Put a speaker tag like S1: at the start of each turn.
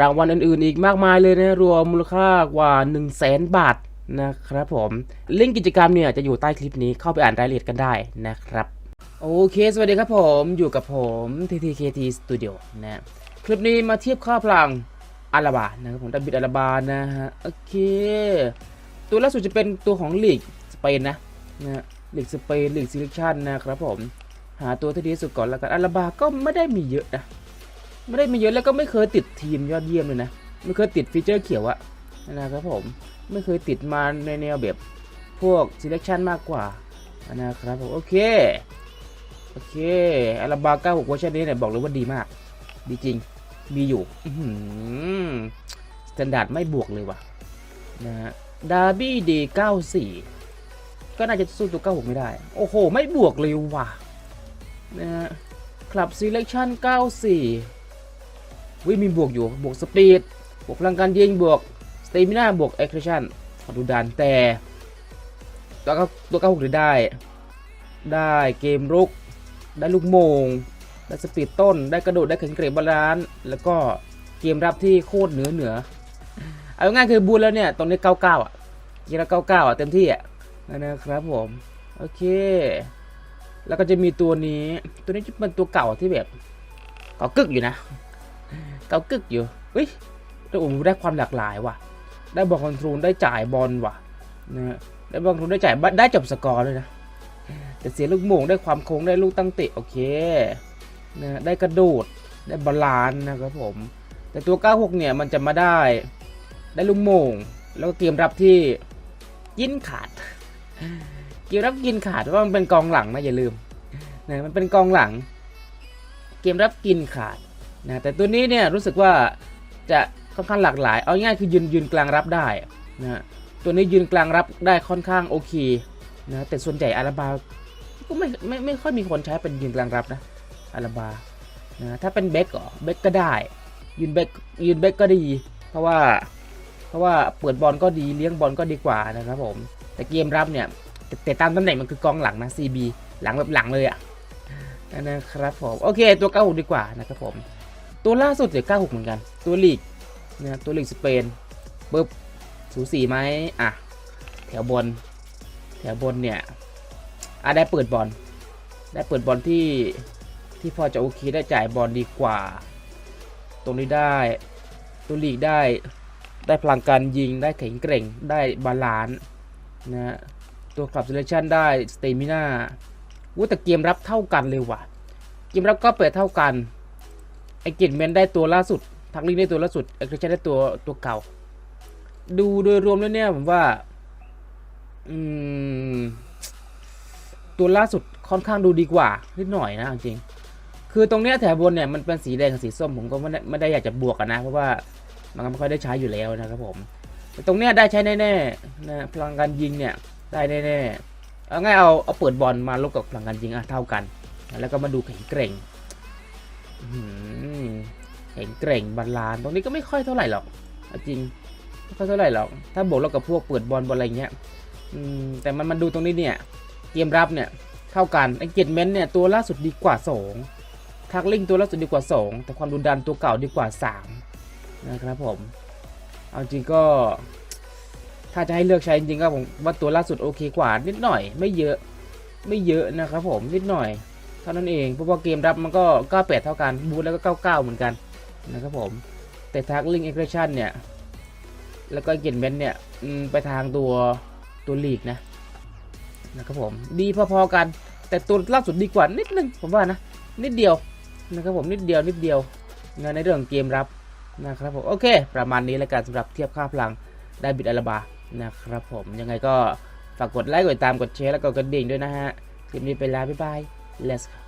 S1: รางวัลอื่นๆ อีกมากมายเลยนะ รวมมูลค่ากว่า 1 0 0 0 0แสนบาทนะครับผมลิงก์กิจกรรมเนี่ยจะอยู่ใต้คลิปนี้เข้าไปอ่านรายละเอียดกันได้นะครับ โอเค สวัสดีครับผมอยู่กับผม TTKT Studio นะคลิปนี้มาเทียบค่าพลังอาราบานะครับผมดับบิดอาราบานะฮะโอเค ตัวล่าสุดจะเป็นตัวของลีกสเปนนะนะลีกสเปนลีกซิลิชันนะครับผมหาตัวที่ดีที่สุดก่อนแล้วกันอาราบาก็ไม่ได้มีเยอะนะ ไม่ได้มีเยอะแล้วก็ไม่เคยติดทีมยอดเยี่ยมเลยนะ ไม่เคยติดฟีเจอร์เขียวอะนะครับผม ไม่เคยติดมาในแนวแบบพวก selection มากกว่านะครับผมโอเค โอเคอาราบา96เวอร์ชันนี้เนี่ยบอกเลยว่าดีมาก ดีจริง มีอยู่สแตนดาร์ดไม่บวกเลยว่ะนะฮะดาร์บี้ดี94ก็น่าจะสู้ตัว96ไม่ได้ โอ้โห ไม่บวกเลยว่ะนะฮะคลับ selection 94 วิมีบวกอยู่ บวกสปีด บวกพลังการยิง บวกสเตมิน่า บวก aggression ขอดูดันแต่ตัวก็ตัว96หรือได้ ได้เกมรุก ได้ลูกโมง ได้สปีดต้น ได้กระโดด ได้แข็งเกรงบาลานซ์ แล้วก็เกมรับที่โคตรเหนือเหนือ เอาง่ายคือบูทแล้วเนี่ย ตรงนี้99อะกีฬา99อะเต็มที่อะนะครับผม โอเค แล้วก็จะมีตัวนี้ ตัวนี้จะเป็นตัวเก่าที่แบบเก่ากึกอยู่นะ เกากึกอยู่เฮ้ยแต่โอ้โหได้ความหลากหลายว่ะ ได้บอลคอนโทรลได้จ่ายบอลว่ะนะฮะได้บอลคอนโทรลได้จ่ายได้จบสกอร์เลยนะแต่เสียลูกโมงได้ความโค้งได้ลูกตั้งเตะโอเคนะได้กระโดดได้บาลานนะครับผม แต่ตัว 96 เนี่ยมันจะมาได้ได้ลูกโมง แล้วก็เกมรับที่ยินขาด เกมรับกินขาดเพราะว่ามันเป็นกองหลังนะอย่าลืมนะมันเป็นกองหลัง เกมรับกินขาด นะแต่ตัวนี้เนี่ยรู้สึกว่าจะค่อนข้างหลากหลาย เอาง่ายคือยืนยืนกลางรับได้นะตัวนี้ยืนกลางรับได้ค่อนข้างโอเคนะแต่ส่วนใหญ่อาราบาก็ไม่ไม่ไม่ค่อยมีคนใช้เป็นยืนกลางรับนะอาราบานะถ้าเป็นเบคก็เบคก็ได้ ยืนเบคยืนเบคก็ดี เพราะว่าเพราะว่าเปิดบอลก็ดีเลี้ยงบอลก็ดีกว่านะครับผมแต่เกมรับเนี่ยแต่ตามตำแหน่งมันคือกองหลังนะ CB หลังแบบหลังเลยอะนะครับผมโอเคตัว96ดีกว่านะครับผม ตัวล่าสุดเดี๋ยว96 เหมือนกัน ตัวลีกนะตัวลีกสเปนปึ๊บสูสีไหมอะ แถวบน แถวบนเนี่ยอะได้เปิดบอล ได้เปิดบอลที่ที่พอจะโอเคได้จ่ายบอลดีกว่า ตรงนี้ได้ ตัวลีกได้ ได้พลังการยิง ได้แข็งเกร่ง ได้บาลานซ์นะตัวคลับเซเลชันได้สเตมิน่าวูแต่เกมรับเท่ากันเลยว่ะ เกมรับก็เปิดเท่ากัน ไอเกตเมนได้ตัวล่าสุด ทักลิงได้ตัวล่าสุดไอคริสชันได้ตัวตัวเก่า ดูโดยรวมแล้วเนี่ยผมว่า อืม ตัวล่าสุดค่อนข้างดูดีกว่านิดหน่อยนะจริง คือตรงเนี้ยแถวบนเนี่ยมันเป็นสีแดงกับสีส้มผมก็ไม่ได้ไม่ได้อยากจะบวกกันนะ เพราะว่ามันก็ไม่ค่อยได้ใช้อยู่แล้วนะครับผมตรงเนี้ยได้ใช้แน่ๆนะพลังการยิงเนี่ยได้แน่ๆเอาง่ายเอาเอาเปิดบอลมาลบกับพลังการยิงอะเท่ากัน แล้วก็มาดูแข็งเกร่งอื แข็งเกร่งบาลานตรงนี้ก็ไม่ค่อยเท่าไหร่หรอกจริงไม่ค่อยเท่าไหร่หรอก ถ้าบวกแล้วกับพวกเปิดบอลบอลอะไรเงี้ยแต่มันมันดูตรงนี้เนี่ย เกมรับเนี่ยเท่ากันไอเกตเมนต์เนี่ยตัวล่าสุดดีกว่าสองทักลิงตัวล่าสุดดีกว่าสองแต่ความดุดันตัวเก่าดีกว่าสามนะครับผม เอาจริงก็ ถ้าจะให้เลือกใช้จริงก็ผมว่าตัวล่าสุดโอเคกว่า นิดหน่อยไม่เยอะไม่เยอะนะครับผมนิดหน่อย เท่านั้นเองเพราะว่าเกมรับมันก็ 98 เท่ากันบูทแล้วก็ 99 เหมือนกัน นะครับผม แต่ทักลิงเอ็กซ์ชันเนี่ย แล้วก็เกนเมนเนี่ยไปทางตัวตัวลีกนะนะครับผม ดีพอๆกัน แต่ตัวล่าสุดดีกว่านิดนึงผมว่านะ นิดเดียวนะครับผมนิดเดียวนิดเดียวนในเรื่องเกมรับนะครับผมโอเค ประมาณนี้แล้วกันสำหรับเทียบค่าพลังได้บิดอาราบานะครับผมยังไงก็ฝากกดไลค์กดติดตามกดแชร์แล้วก็กดกระดิ่งด้วยนะฮะคลิปนี้ไปแล้วบ๊ายบาย let's go